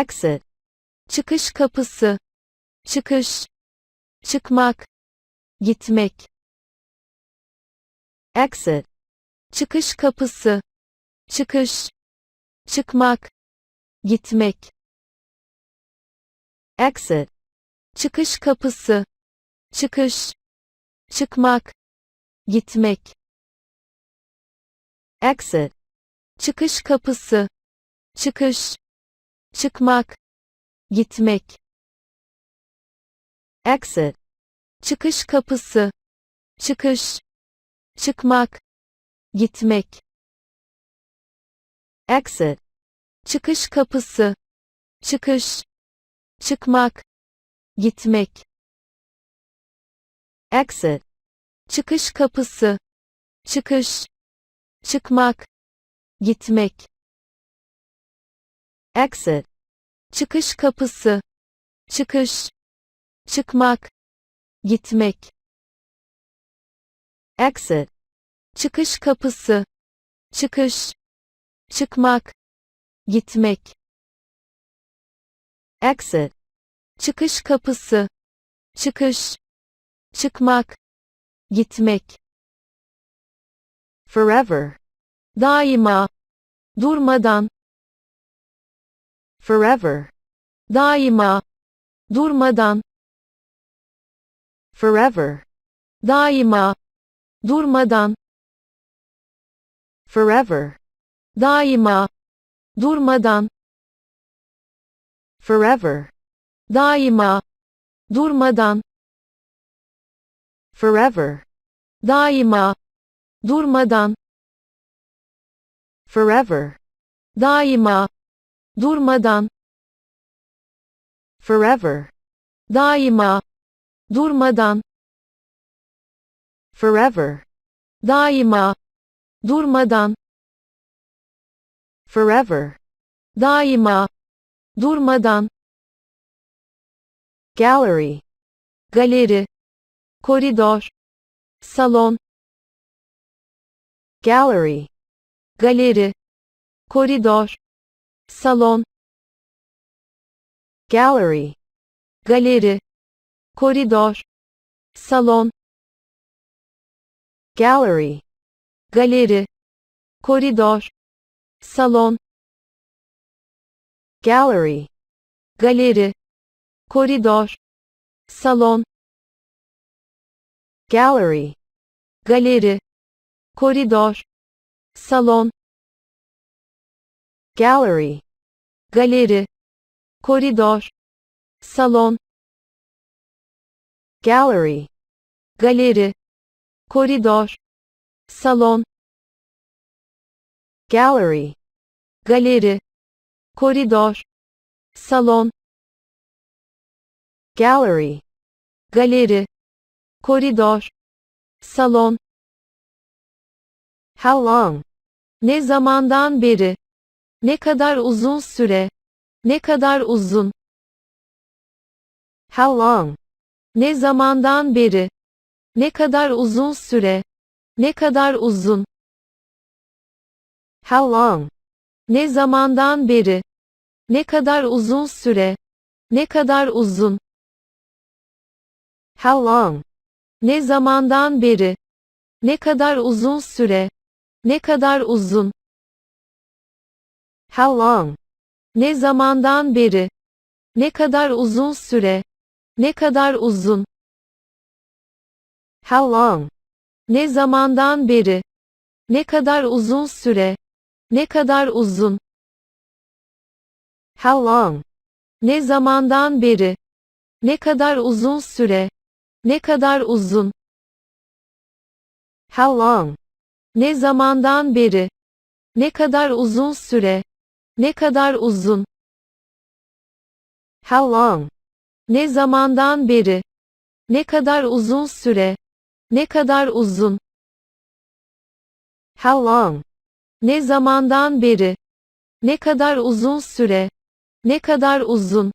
exit, çıkış kapısı, çıkış, çıkmak, gitmek, exit, çıkış kapısı, çıkış, çıkmak, gitmek, exit, çıkış kapısı, çıkış, çıkmak, gitmek, exit, çıkış kapısı, çıkış, çıkmak, gitmek, exit, çıkış kapısı, çıkış, çıkmak, gitmek, exit, çıkış kapısı, çıkış, çıkmak, gitmek, exit, çıkış kapısı, çıkış, çıkmak, gitmek, exit, çıkış kapısı, çıkış, çıkmak, gitmek, exit, çıkış kapısı, çıkış, çıkmak, gitmek, exit, çıkış kapısı, çıkış, çıkmak, gitmek, forever, daima, durmadan, forever, daima, durmadan, forever, daima, durmadan, forever, daima, durmadan, forever, daima, durmadan, forever, daima, durmadan, forever, daima, durmadan, forever, daima, durmadan, forever, daima, durmadan, forever, daima, durmadan, gallery, galeri, koridor, salon, gallery, galeri, koridor, salon, gallery, galeri, koridor, salon, gallery, galeri, koridor, salon, gallery, galeri, koridor, salon, gallery, galeri, koridor, salon, gallery, galeri, koridor, salon, gallery, galeri, koridor, salon, gallery, galeri, koridor, salon, gallery, galeri, koridor, salon. How long? Ne zamandan beri? Ne kadar uzun süre? Ne kadar uzun? How long? Ne zamandan beri? Ne kadar uzun süre? Ne kadar uzun? How long? Ne zamandan beri? Ne kadar uzun süre? Ne kadar uzun? How long? Ne zamandan beri? Ne kadar uzun süre? Ne kadar uzun? How long? Ne zamandan beri? Ne kadar uzun süre? Ne kadar uzun? How long? Ne zamandan beri? Ne kadar uzun süre? Ne kadar uzun? How long? Ne zamandan beri? Ne kadar uzun süre? Ne kadar uzun? How long? Ne zamandan beri? Ne kadar uzun süre? Ne kadar uzun? How long? Ne zamandan beri? Ne kadar uzun süre? Ne kadar uzun? How long? Ne zamandan beri? Ne kadar uzun süre? Ne kadar uzun?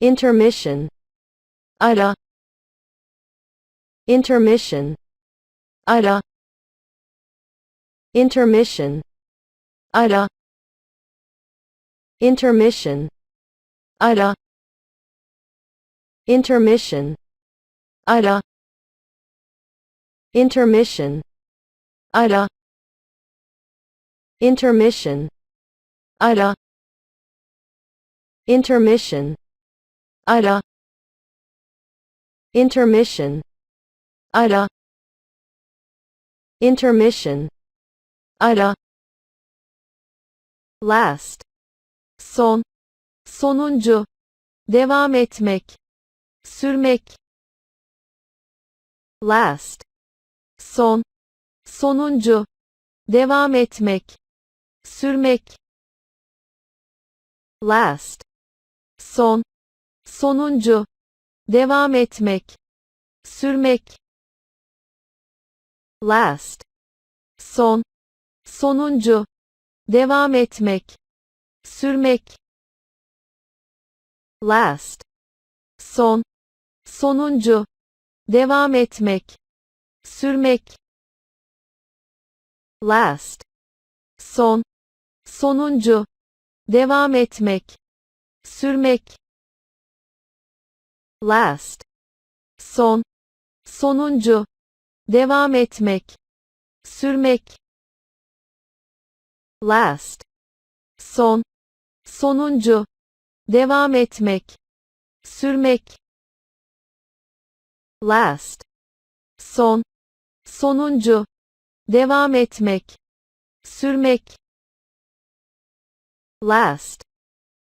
Intermission. Ara. Intermission. Ara. Intermission. Ida. Intermission. Ida. Intermission. Ida. Intermission. Ida. Intermission. Ida. Intermission. Ida. Intermission. Ida. Intermission. Ida. Last, son, sonuncu, devam etmek, sürmek, last, son, sonuncu, devam etmek, sürmek, last, son, sonuncu, devam etmek, sürmek, last, son, sonuncu, devam etmek, sürmek, last, son, sonuncu, devam etmek, sürmek, last, son, sonuncu, devam etmek, sürmek, last, son, sonuncu, devam etmek, sürmek, last, son, sonuncu, devam etmek, sürmek, last, son, sonuncu, devam etmek, sürmek, last,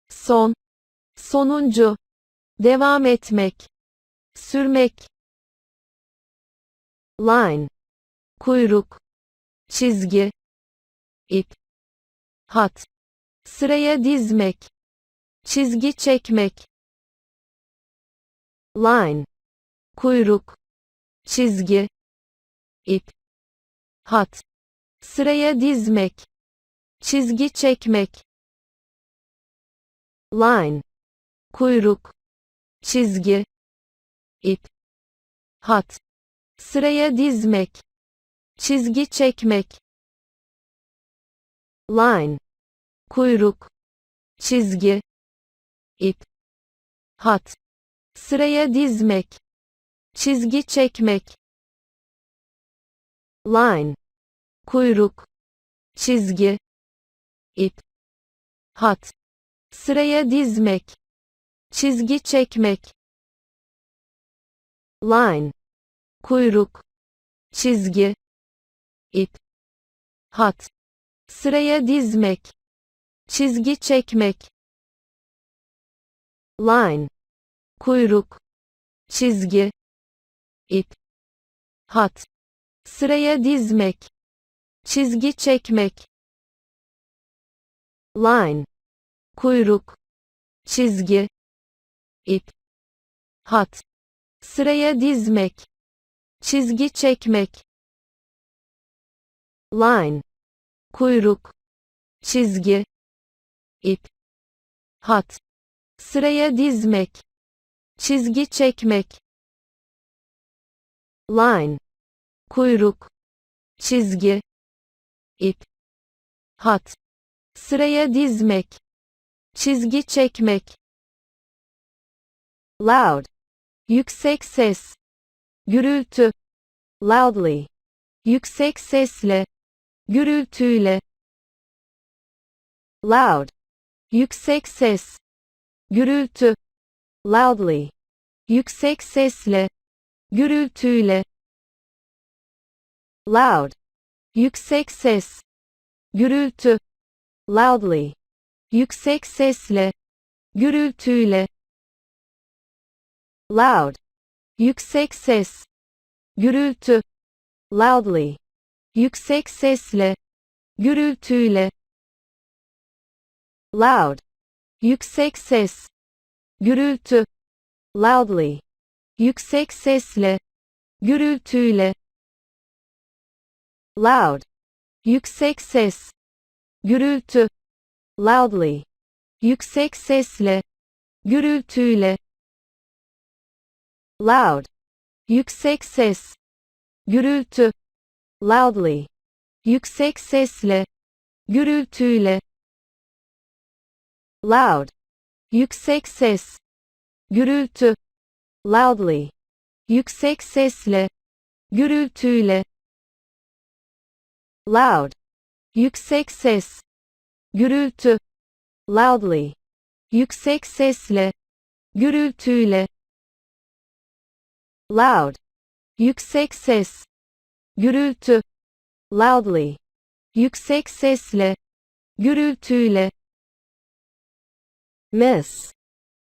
son, sonuncu, devam etmek, sürmek, line, kuyruk, çizgi, ip, hat, sıraya dizmek, çizgi çekmek, line, kuyruk, çizgi, ip, hat, sıraya dizmek, çizgi çekmek, line, kuyruk, çizgi, ip, hat, sıraya dizmek, çizgi çekmek, line, kuyruk, çizgi, ip, hat, sıraya dizmek, çizgi çekmek, line, kuyruk, çizgi, ip, hat, sıraya dizmek, çizgi çekmek, line, kuyruk, çizgi, ip, hat, sıraya dizmek, çizgi çekmek, line, kuyruk, çizgi, ip, hat, sıraya dizmek, çizgi çekmek, line, kuyruk, çizgi, ip, hat, sıraya dizmek, çizgi çekmek, line, kuyruk, çizgi, ip, hat, sıraya dizmek, çizgi çekmek, line, kuyruk, çizgi, ip, hat, sıraya dizmek, çizgi çekmek, loud, yüksek ses, gürültü, loudly, yüksek sesle, gürültüyle, loud, yüksek ses, gürültü, loudly, yüksek sesle, gürültüyle, loud, yüksek ses, gürültü, loudly, yüksek sesle, gürültüyle, loud, yüksek ses, gürültü, loudly, yüksek sesle, gürültüyle, loud, yüksek ses, gürültü, loudly, yüksek sesle, gürültüyle, loud, yüksek ses, gürültü, loudly, yüksek sesle, gürültüyle, loud, yüksek ses, gürültü, loudly, yüksek sesle, gürültüyle, loud, yüksek ses, gürültü, loudly, yüksek sesle, gürültüyle, loud, yüksek ses, gürültü, loudly, yüksek sesle, gürültüyle, loud, yüksek ses, gürültü, loudly, yüksek sesle, gürültüyle, miss,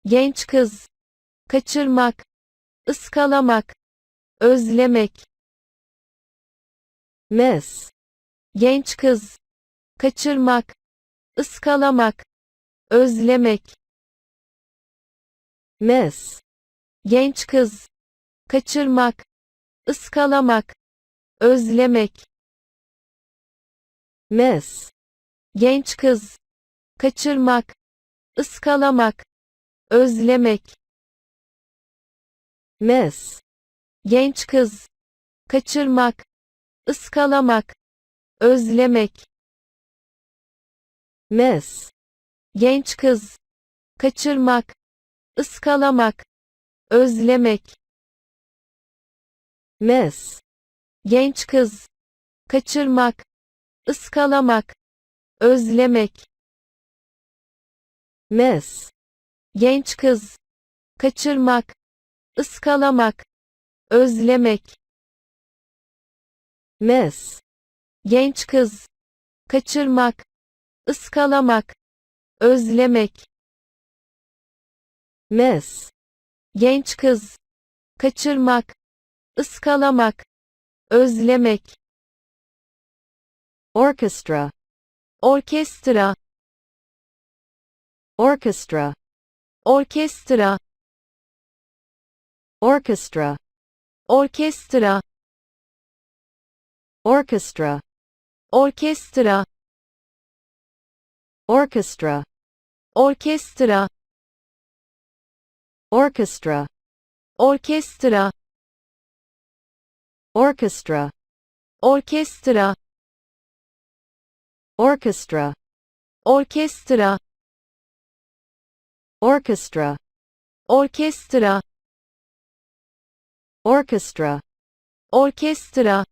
genç kız, kaçırmak, ıskalamak, özlemek, miss, genç kız, kaçırmak, ıskalamak, özlemek, miss, genç kız, kaçırmak, ıskalamak, özlemek, miss, genç kız, kaçırmak, ıskalamak, özlemek, miss, genç kız, kaçırmak, ıskalamak, özlemek, miss, genç kız, kaçırmak, ıskalamak, özlemek, miss, genç kız, kaçırmak, ıskalamak, özlemek, miss, genç kız, kaçırmak, ıskalamak, özlemek, miss, genç kız, kaçırmak, ıskalamak, özlemek, miss, genç kız, kaçırmak, ıskalamak, özlemek, orchestra, orkestra, orchestra, orkestra, orchestra, orkestra, orchestra, orkestra, orchestra, orkestra, orchestra, orkestra, orchestra, orkestra, orchestra, orkestra, orkestra, orchestra, orkestra, orchestra, orkestra,